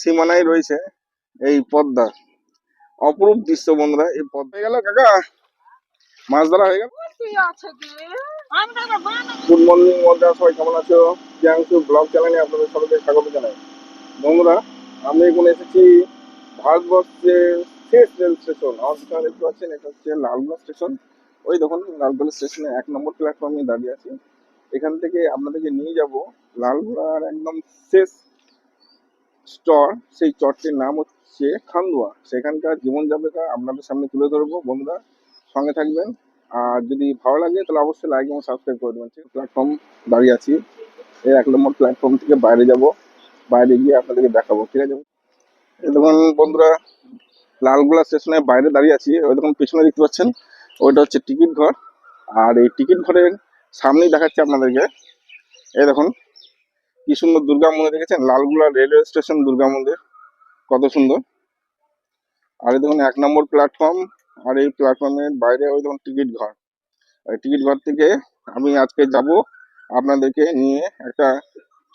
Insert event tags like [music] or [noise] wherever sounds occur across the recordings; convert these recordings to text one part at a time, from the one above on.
সীমানায় রয়েছে এই পদ্মা। অপরূপ দৃশ্য বন্ধুরা এই পদ্মা। হয়ে গেল কাকা? মাছ ধরা হয়ে গেল? গুড মর্নিং বন্ধুরা সবাই কেমন আছো? জ্যাংসু ব্লগ চ্যানেলে আপনাদের সবাইকে স্বাগত জানাই। বন্ধুরা আমি এখন এসেছি ভারতবর্ষের শেষ রেল স্টেশন। আমার পিছনে দেখতে পাচ্ছেন এটা হচ্ছে লালগোলা স্টেশন। ওই দেখুন লালগোলা স্টেশনে এক নম্বর প্ল্যাটফর্মে দাঁড়িয়ে আছি। এখান থেকে আপনাদেরকে নিয়ে যাব লালগোলার একদম শেষ স্টর সেই চরটির নাম হচ্ছে খান্দুয়া। সেখানকার জীবনযাপিকা আপনাদের সামনে তুলে ধরবো। বন্ধুরা, সঙ্গে থাকবেন। আর যদি ভালো লাগে, তাহলে অবশ্যই লাইক এবং সাবস্ক্রাইব করে দেবেন। প্ল্যাটফর্ম দাঁড়িয়ে আছি এই এক নম্বর প্ল্যাটফর্ম থেকে বাইরে যাব। বাইরে গিয়ে আপনাদেরকে দেখাবো, ঠিক আছে? এই দেখুন বন্ধুরা লালগোলা স্টেশনের বাইরে দাঁড়িয়ে আছি। ওই দেখুন পিছনে দেখতে পাচ্ছেন, ওইটা হচ্ছে টিকিট ঘর। আর এই টিকিট ঘরের সামনেই দেখাচ্ছি আপনাদেরকে। এই দেখুন কি সুন্দর দুর্গা মন্দির দেখেছেন? লালগুলা রেলওয়ে স্টেশন দুর্গা মন্দির। কত সুন্দর। আর দেখুন, এক নম্বর প্ল্যাটফর্ম আর এই প্ল্যাটফর্মের বাইরে ওই দেখুন টিকিট ঘর। এই টিকিট ঘর থেকে আমি আজকে যাব আপনাদেরকে নিয়ে একটা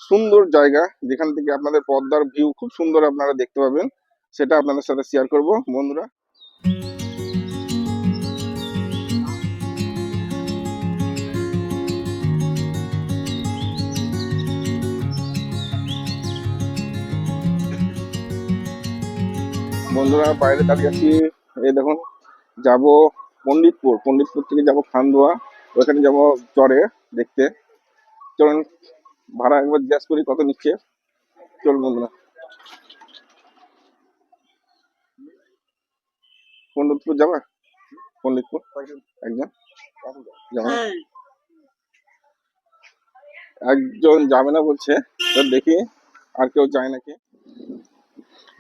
সুন্দর জায়গা, যেখান থেকে আপনাদের পদ্মার ভিউ খুব সুন্দর আপনারা দেখতে পাবেন। সেটা আপনাদের সাথে শেয়ার করব। বন্ধুরা। বন্ধুরা, বাইরে দাঁড়িয়ে আছি। এই দেখুন, যাব পণ্ডিতপুর। পণ্ডিতপুর থেকে যাব খান্দোয়া ওখানে যাব চরে দেখতে। চলুন, ভাড়া একবার জিজ্ঞাসা করি কত নিচ্ছে। চলুন বন্ধুরা। পণ্ডিতপুর যাবা? পণ্ডিতপুর? একজন? একজন যাবে না বলছে। তো দেখি, আর কেউ যায় নাকি?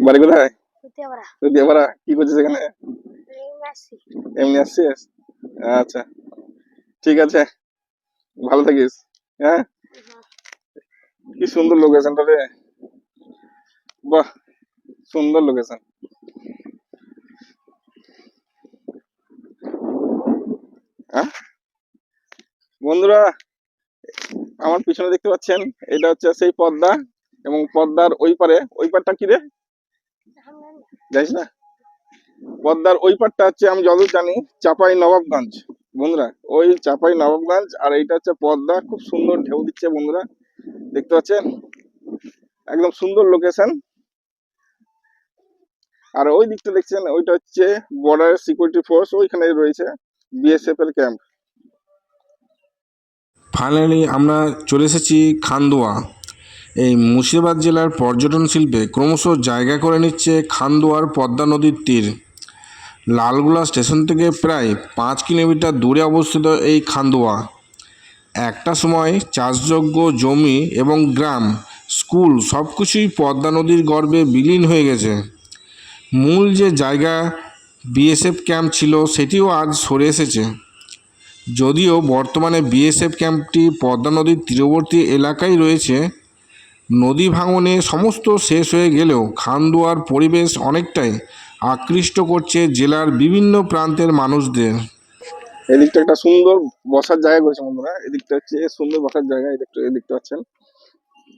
বাড়ি কোথায়? কি করছিস এখানে? এমনি আসছিস আচ্ছা ঠিক আছে। ভালো থাকিস হ্যাঁ? কি সুন্দর লোকেশনটা রে। বাহ সুন্দর লোকেশন হ্যাঁ? বন্ধুরা আমার পিছনে দেখতে পাচ্ছেন এটা হচ্ছে সেই পদ্মা এবং পদ্মার ওই পারে ওই পারটা কি রে? জানিস না? পদ্মার ওই পারটা হচ্ছে আমি যতদূর জানি চাপাই নবাবগঞ্জ, বন্ধুরা। ওই চাপাই নবাবগঞ্জ আর এইটা হচ্ছে পদ্মা, খুব সুন্দর ঢেউ দিচ্ছে বন্ধুরা। দেখতে পাচ্ছেন? একদম সুন্দর লোকেশন আর ওই দিকটা দেখছেন, ওইটা হচ্ছে বর্ডার সিকিউরিটি ফোর্স ওইখানে রয়েছে বিএসএফ এর ক্যাম্প ফাইনালি আমরা চলে এসেছি খান্দোয়া। এই মুর্শিদাবাদ জেলার পর্যটন শিল্পে ক্রমশ জায়গা করে নিচ্ছে খান্দোয়ার পদ্মা নদীর তীর। লালগুলা স্টেশন থেকে প্রায় পাঁচ কিলোমিটার দূরে অবস্থিত এই খান্দোয়া। একটা সময় চাষযোগ্য জমি এবং গ্রাম, স্কুল সব কিছুই পদ্মা নদীর গর্ভে বিলীন হয়ে গেছে। মূল যে জায়গা বিএসএফ ক্যাম্প ছিল সেটিও আজ সরে এসেছে। যদিও বর্তমানে বিএসএফ ক্যাম্পটি পদ্মা নদীর তীরবর্তী এলাকায় রয়েছে নদী ভাঙনে সমস্ত শেষ হয়ে গেলেও খানদুয়ার পরিবেশ অনেকটাই আকৃষ্ট করছে জেলার বিভিন্ন প্রান্তের মানুষদের। এদিকটা একটা সুন্দর বসার জায়গা করেছে বন্ধুরা। এদিকটা হচ্ছে সুন্দর বসার জায়গা, এদিকটা এদিকটা পাচ্ছেন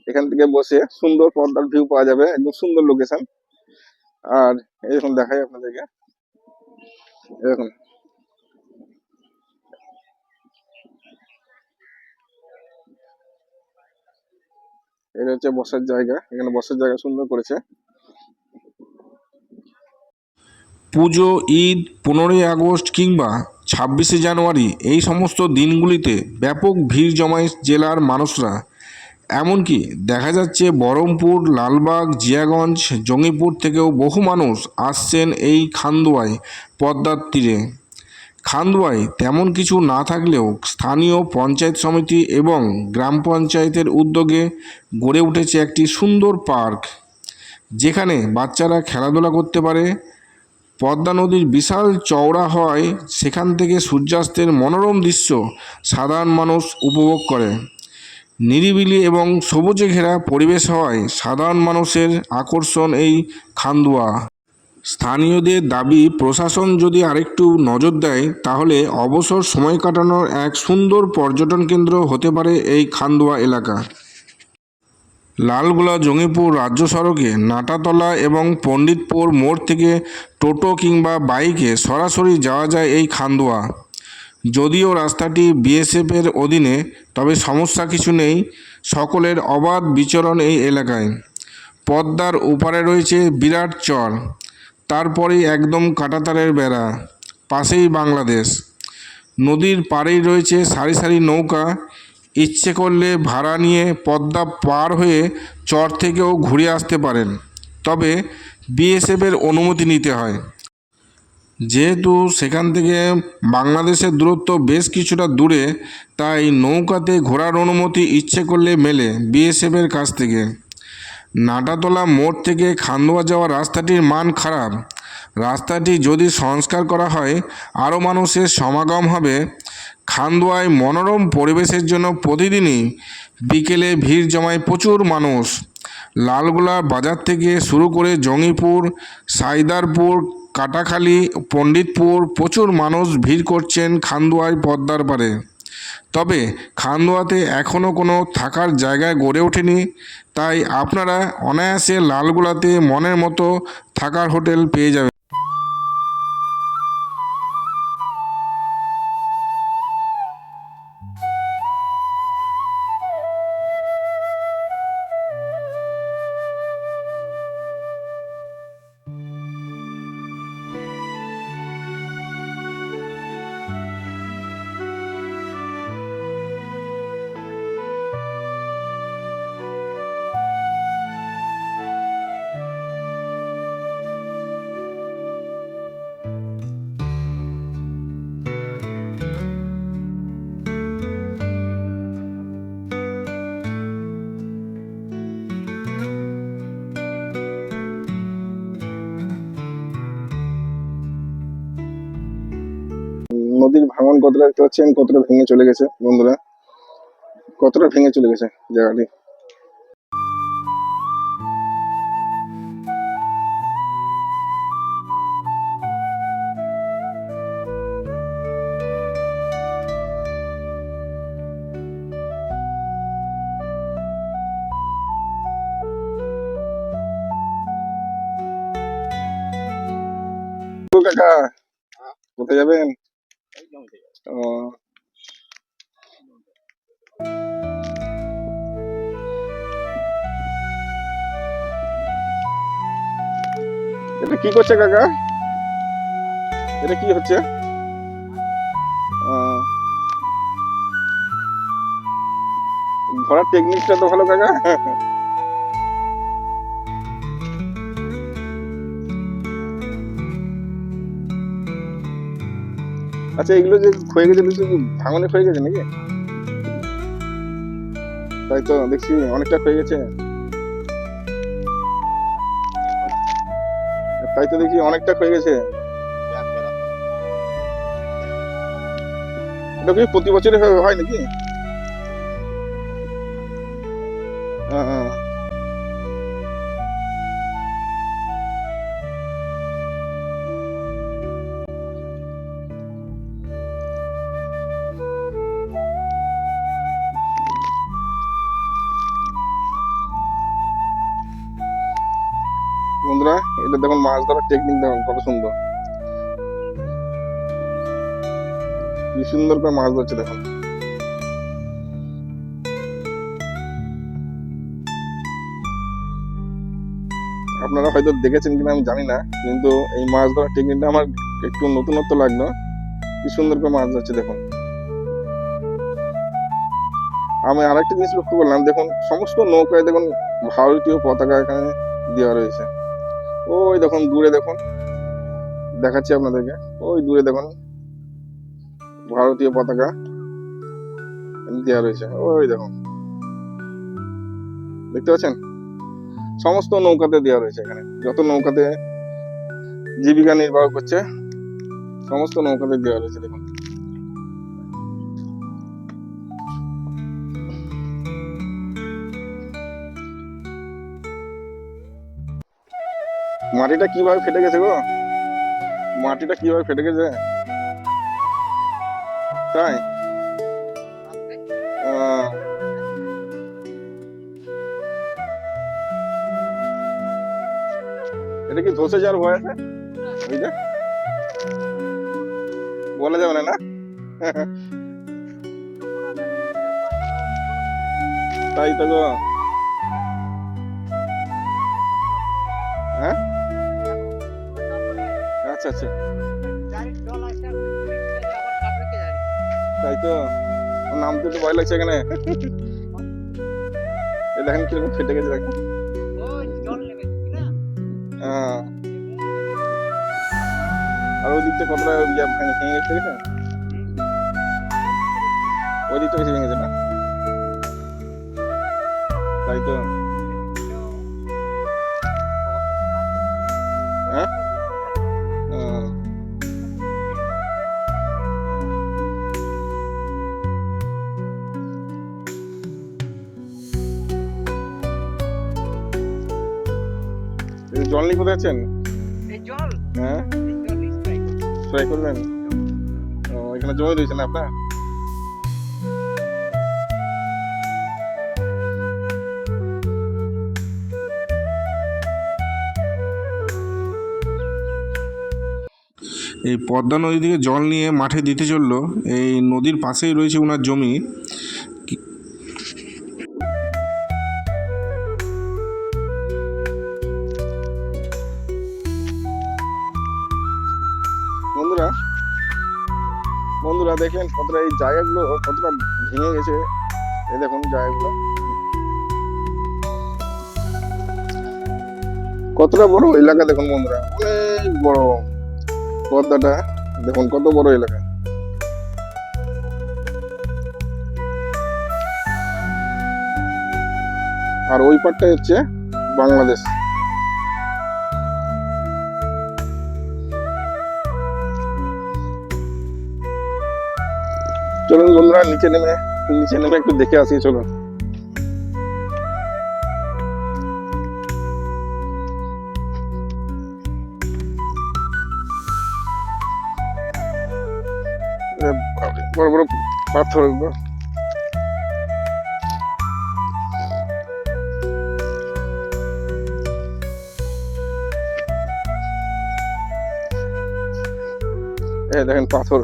এখান থেকে বসে সুন্দর পদ্মার ভিউ পাওয়া যাবে, একদম সুন্দর লোকেশন আর এরকম দেখাই আপনাদেরকে। এরকম। এটা হচ্ছে বসার জায়গা। এখানে বসার জায়গা সুন্দর করেছে। পুজো, ঈদ, পনেরোই আগস্ট কিংবা ছাব্বিশে জানুয়ারি, এই সমস্ত দিনগুলিতে ব্যাপক ভিড় জমায় জেলার মানুষরা। এমনকি দেখা যাচ্ছে বহরমপুর, লালবাগ, জিয়াগঞ্জ, জঙ্গিপুর থেকেও বহু মানুষ আসছেন এই খান্দুয়ায় পদ্মার তীরে। খান্দুয়ায় তেমন কিছু না থাকলেও স্থানীয় পঞ্চায়েত সমিতি এবং গ্রাম পঞ্চায়েতের উদ্যোগে গড়ে উঠেছে একটি সুন্দর পার্ক, যেখানে বাচ্চারা খেলাধুলা করতে পারে। পদ্মা নদীর বিশাল চওড়া হয় সেখান থেকে সূর্যাস্তের মনোরম দৃশ্য সাধারণ মানুষ উপভোগ করে। নিরিবিলি এবং সবুজে ঘেরা পরিবেশ হওয়ায় সাধারণ মানুষের আকর্ষণ এই খান্দুয়া। স্থানীয়দের দাবি, প্রশাসন যদি আরেকটু নজর দেয়, তাহলে অবসর সময় কাটানোর এক সুন্দর পর্যটন কেন্দ্র হতে পারে এই খান্দুয়া এলাকা। লালগোলা, জঙ্গিপুর রাজ্য সড়কে নাটাতলা এবং পণ্ডিতপুর মোড় থেকে টোটো কিংবা বাইকে সরাসরি যাওয়া যায় এই খান্দোয়া। যদিও রাস্তাটি বিএসএফের অধীনে, তবে সমস্যা কিছু নেই, সকলের অবাধ বিচরণ এই এলাকায়। পদ্মার ওপারে রয়েছে বিরাট চর। তারপরেই একদম কাঁটাতারের বেড়া, পাশেই বাংলাদেশ। নদীর পাড়েই রয়েছে সারি সারি নৌকা। ইচ্ছে করলে ভাড়া নিয়ে পদ্মা পার হয়ে চর থেকেও ঘুরে আসতে পারেন। তবে বিএসএফের অনুমতি নিতে হয়। যেহেতু সেখান থেকে বাংলাদেশের দূরত্ব বেশ কিছুটা দূরে, তাই নৌকাতে ঘোরার অনুমতি ইচ্ছে করলে মেলে বিএসএফের কাছ থেকে। নাটাতলা মোড় থেকে খান্দোয়া যাওয়ার রাস্তাটির মান খারাপ। রাস্তাটি যদি সংস্কার করা হয়, আরও মানুষের সমাগম হবে। খান্দোয়ায় মনোরম পরিবেশের জন্য প্রতিদিনই বিকেলে ভিড় জমায় প্রচুর মানুষ। লালগোলা বাজার থেকে শুরু করে জঙ্গিপুর, সাইদারপুর, কাটাখালী, পণ্ডিতপুর প্রচুর মানুষ ভিড় করছেন খান্দোয়ায় পদ্মার পাড়ে। তবে খান্দোয়াতে এখনও কোনো থাকার জায়গায় গড়ে ওঠেনি, তাই আপনারা অনায়াসে লালগোলাতে মনের মতো থাকার হোটেল পেয়ে যাবেন। নদীর ভাঙন, কতটা দেখতে পাচ্ছেন? কতটা ভেঙে চলে গেছে, বন্ধুরা? কতটা ভেঙে চলে গেছে জায়গাটি? কাকা, কোথায় যাবেন? ও। এটা কি করছে কাকা? এটা কি হচ্ছে। ধরার টেকনিকটা তো ভালো কাকা। আচ্ছা এগুলো যে ক্ষয়ে গেছে কি ভাঙনে ক্ষয়ে গেছে নাকি? তাই তো, দেখছি অনেকটা ক্ষয়ে গেছে। তাই তো দেখি অনেকটা ক্ষয়ে গেছে। এটা কি প্রতি বছরে হয় নাকি? টেকনিক দেখুন, কত সুন্দর। কি সুন্দর করে মাছ ধরছে দেখুন। আপনারা হয়তো দেখেছেন কিনা আমি জানি না, কিন্তু এই মাছ ধরার টেকনিকটা আমার একটু নতুনত্ব লাগল। কি সুন্দর করে মাছ ধরছে দেখুন। আমি আরেকটা জিনিস লক্ষ্য করলাম, দেখুন, সমস্ত নৌকায় দেখুন ভারতীয় পতাকা এখানে দেওয়া রয়েছে। ওই দেখুন, দূরে দেখুন। দেখাচ্ছি আপনাদেরকে। ওই দূরে দেখুন, ভারতীয় পতাকা দেওয়া রয়েছে। ওই দেখুন। দেখতে পাচ্ছেন? সমস্ত নৌকাতে দেওয়া রয়েছে এখানে। যত নৌকাতে জীবিকা নির্বাহ করছে, সমস্ত নৌকাতে দেওয়া রয়েছে, দেখুন। মাটিটা কীভাবে ফেটে গেছে গো? মাটিটা কীভাবে ফেটে গেছে? তাই? এটা কি ধসে যাওয়ার ভয় আছে? বুঝলে বলা যাবে না না? [laughs] তাই তো গো। আচ্ছা আচ্ছা। তাই তো? নাম তো ভয় লাগছে এখানে। দেখেন কীরকম ফেটে গেছে দেখেন। হ্যাঁ। আর ওই দিকটা কতটা ভেঙে গেছে দেখেছেন ওই দিকটা বেশি ভেঙেছে না? তাই তো? এই জল কোথায় আছেন? হ্যাঁ? ট্রাই করবেন? ও এখানে জমে রয়েছে না আপনার? এই পদ্মা নদী থেকে জল নিয়ে মাঠে দিতে চলল। এই নদীর পাশেই রয়েছে ওনার জমি। দেখেন কতটা এই জায়গাগুলো কতটা ভেঙে গেছে। এই দেখুন জায়গাগুলো। কতটা বড় এলাকা দেখুন বন্ধুরা, অনেক বড় পদ্মাটা। দেখুন কত বড় এলাকা। আর ওই পারটা হচ্ছে বাংলাদেশ। চলুন বন্ধুরা, নিচে নেমে নিচে নেমে একটু দেখে আসি, চলুন বড় বড় পাথর। দেখেন পাথর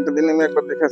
চলুন নেটে দিন নেমে একবার দেখে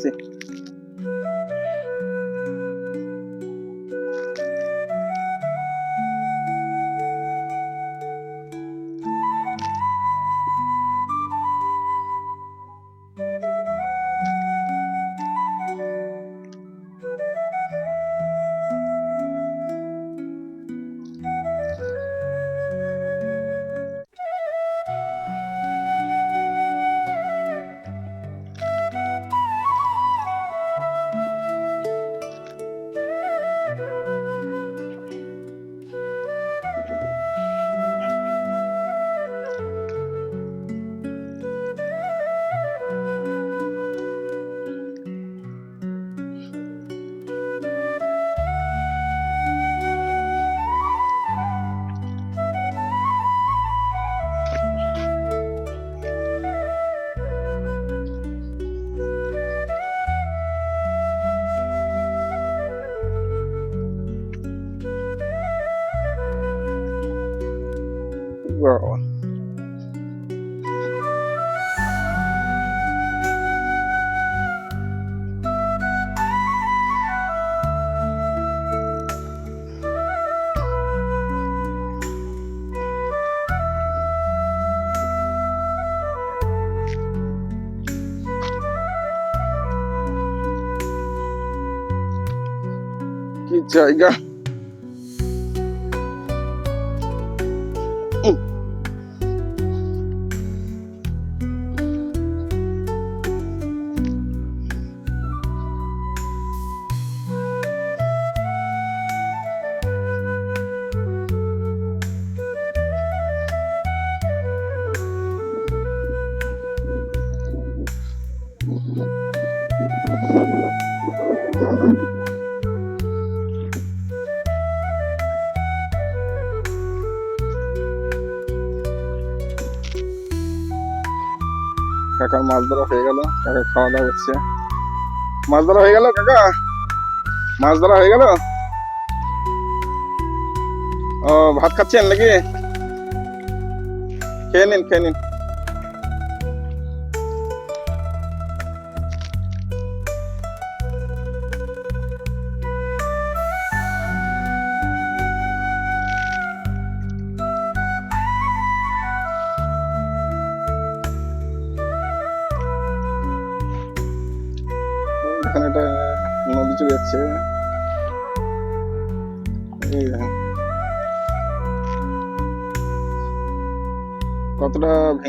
জায়গা কাকার মাছ ধরা হয়ে গেল। কাকা খাওয়া দাওয়া হচ্ছে মাছ ধরা হয়ে গেল, কাকা? মাছ ধরা হয়ে গেল? ও, ভাত খাচ্ছেন নাকি? খেয়ে নিন খেয়ে নিন।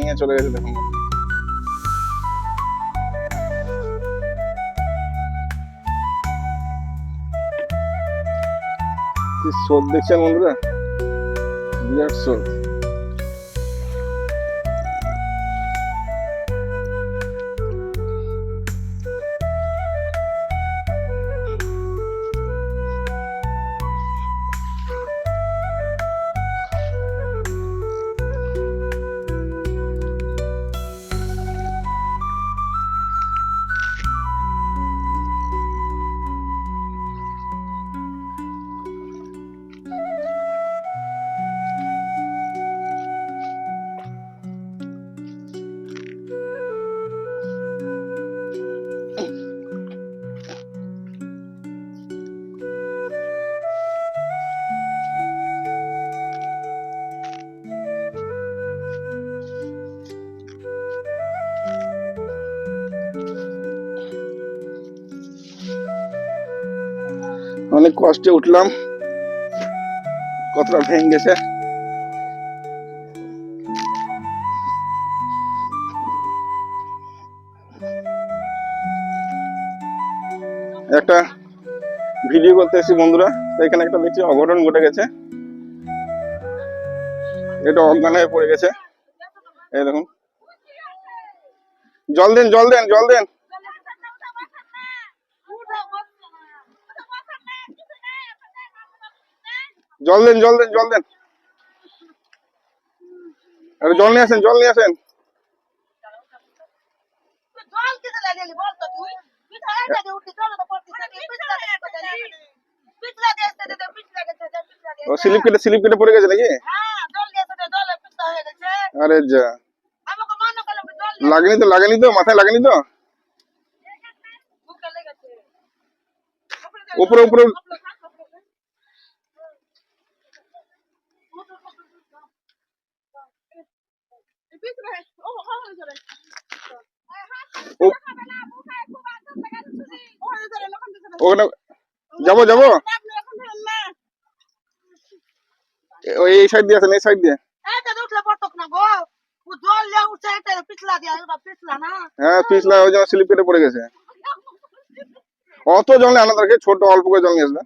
ভেঙে চলে গেছে দেখুন। স্রোত দেখছেন বন্ধুরা? বিরাট স্রোত। অনেক কষ্টে উঠলাম। কতটা ভেঙে গেছে। একটা ভিডিও করতে এসেছি বন্ধুরা। এখানে একটা দেখছি অঘটন ঘটে গেছে। এটা অজ্ঞান হয়ে পড়ে গেছে। এই দেখুন। জল দেন জল দেন জল দেন। জল দেন জল দেন জল দেন। জল নিয়ে আসেন, জল নিয়ে আসেন। স্লিপ কেটে স্লিপ কেটে পড়ে গেছে নাকি? আরে লাগেনি তো লাগেনি তো, মাথায় লাগেনি তো? উপরে উপরে যাব যাব? এই সাইড দিয়ে আছেন এই সাইড দিয়ে। হ্যাঁ পিছলা, ওই জন্য স্লিপ কেটে পড়ে গেছে। অত জল আনা দরকার ছোট, অল্প করে জল নিয়ে আসবে।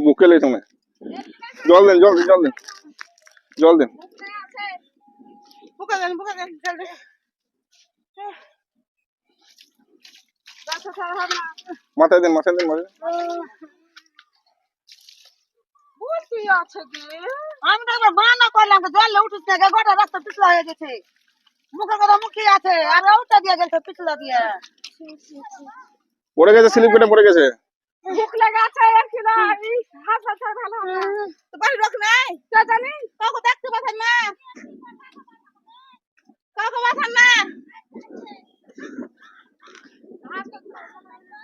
মুখে লেগে তুমি জল দেন জল দেন জল দেন জল দেন মাথায় দেন মাথায় দেন মাথায় দেন। আমি তো একবার বানা করলাম জল উঠিস না গোটা রাস্তা পিছলা হয়ে গেছে মুখে কথা মুখে আছে আর ওটা দিয়ে গেছে পিছলা দিয়ে পড়ে গেছে স্লিপ কেটে পড়ে গেছে মুখ লেগে আছে আর কি না এই হাত হাত ভালো তো বাড়ি লোক নাই? কে জানি। কাউকে দেখতে পাচ্ছেন না। কাউকে পাচ্ছেন না।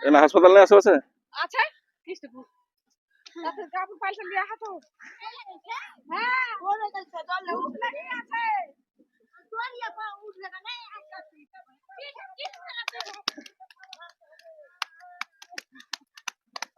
এখানে হাসপাতাল নেই আশেপাশে আছে? কৃষ্ণপুর। দিয়ে হাঁটো হ্যাঁ ওরে গেছে জলে মুখ লেগে আছে তোরিয়া পা মুখ লেগে আছে পড়ে আছে ভালো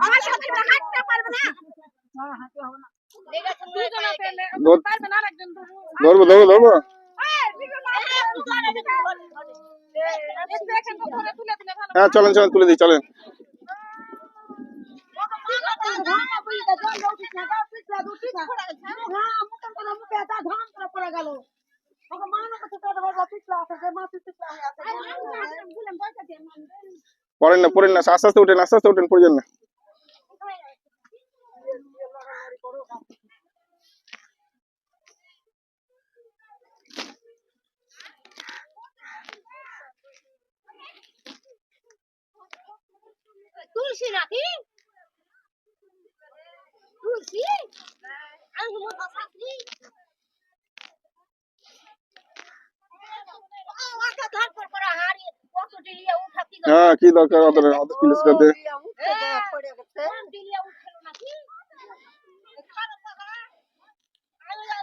আমার সাথে হাঁটতে পারবে না না হাঁটতে হবে না ধরবো ধরবো ধরবো? হ্যাঁ চলেন চলেন, তুলে দিই, চলেন। পড়েন না পড়েন না, আস্তে আস্তে উঠেন, আস্তে আস্তে উঠেন, পড়ে না। তুলসী নাকি? তুলসী? আমি কথা থাকি হ্যাঁ কি দরকার অত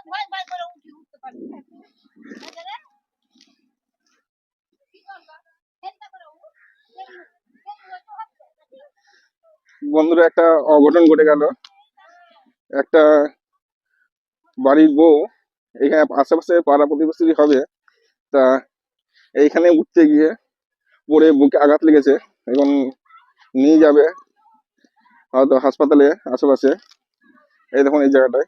ভয় করে উঠি উঠতে পারি বন্ধুরা, একটা অঘটন ঘটে গেল। একটা বাড়ির বউ, এখানে আশেপাশে পাড়া প্রতিবেশী হবে, তা এইখানে উঠতে গিয়ে পড়ে বুকে আঘাত লেগেছে এখন নিয়ে যাবে হয়তো হাসপাতালে আশেপাশে। এই দেখুন এই জায়গাটায়।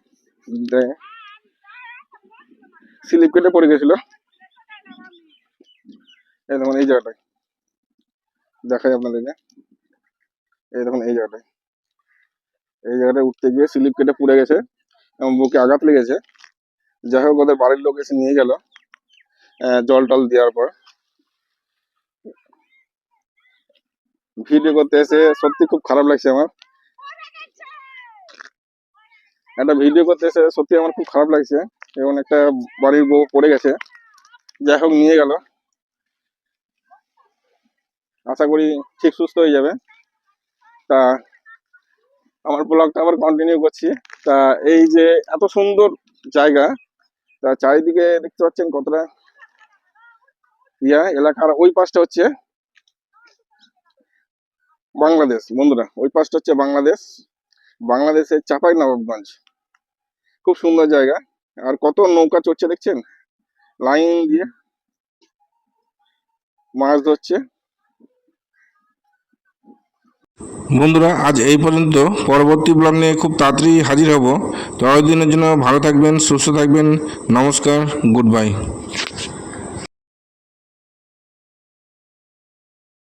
স্লিপ কেটে পড়ে গেছিল। এই দেখুন এই জায়গাটায়। দেখাই আপনাদেরকে। এই দেখুন, এই জায়গাটায়। এই জায়গাটায় উঠতে গিয়ে স্লিপ কেটে পুড়ে গেছে এবং বুকে আঘাত লেগেছে। যাই হোক, ওদের বাড়ির লোক এসে নিয়ে গেল জল টল দেওয়ার পর। ভিডিও করতে এসে সত্যি খুব খারাপ লাগছে আমার। একটা ভিডিও করতে এসে সত্যি আমার খুব খারাপ লাগছে এবং একটা বাড়ির বউ পড়ে গেছে। যাই হোক, নিয়ে গেল। আশা করি ঠিক সুস্থ হয়ে যাবে। তা আমার ব্লগটা আবার কন্টিনিউ করছি। তা এই যে এত সুন্দর জায়গা, তা চারিদিকে দেখতে পাচ্ছেন কতটা ইয়া, এলাকার ওই পাশটা হচ্ছে বাংলাদেশ। বন্ধুরা, ওই পাশটা হচ্ছে বাংলাদেশ। বাংলাদেশের চাপাই নবাবগঞ্জ খুব সুন্দর জায়গা। আর কত নৌকা চড়ছে দেখছেন? লাইন দিয়ে মাছ ধরছে। বন্ধুরা, আজ এই পর্যন্ত। পরবর্তী ব্লগ নিয়ে খুব তাড়াতাড়ি হাজির হব। ততদিনের জন্য ভালো থাকবেন, সুস্থ থাকবেন। নমস্কার গুড বাই